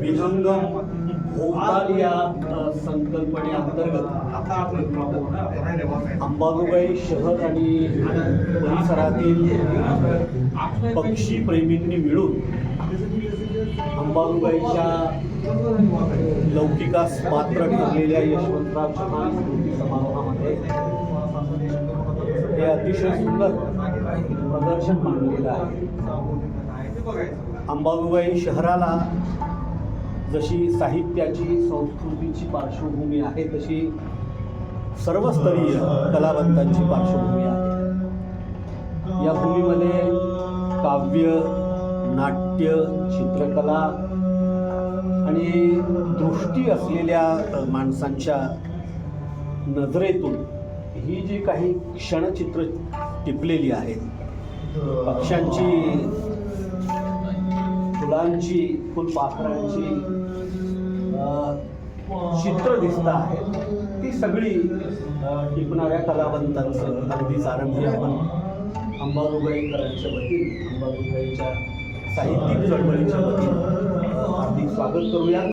विहंगम भोवताल या संकल्पने अंतर्गत अंबाजोगाई शहर आणि परिसरातील पक्षी प्रेमींनी मिळून अंबाजोगाईच्या लौकिकास पात्र ठरलेल्या यशवंतराव चव्हाण स्मृती समारोहामध्ये हे अतिशय सुंदर प्रदर्शन मांडलेलं आहे. अंबाबाई शहराला जशी साहित्याची संस्कृतीची पार्श्वभूमी आहे तशी सर्वस्तरीय कलावंतांची पार्श्वभूमी आहे. या भूमीमध्ये काव्य नाट्य चित्रकला आणि दृष्टी असलेल्या माणसांच्या नजरेतून ही जी काही क्षणचित्र टिपलेली आहेत पक्ष्यांची फुलांची फुलपाखरांची चित्र दिसत आहेत ती सगळी टिपणाऱ्या कलावंतांचं. अगदी आरंभी आपण अंबाजोगाईकरांच्या वतीने अंबाजोगाईच्या साहित्यिक चळवळीच्या वतीने हार्दिक स्वागत करूया.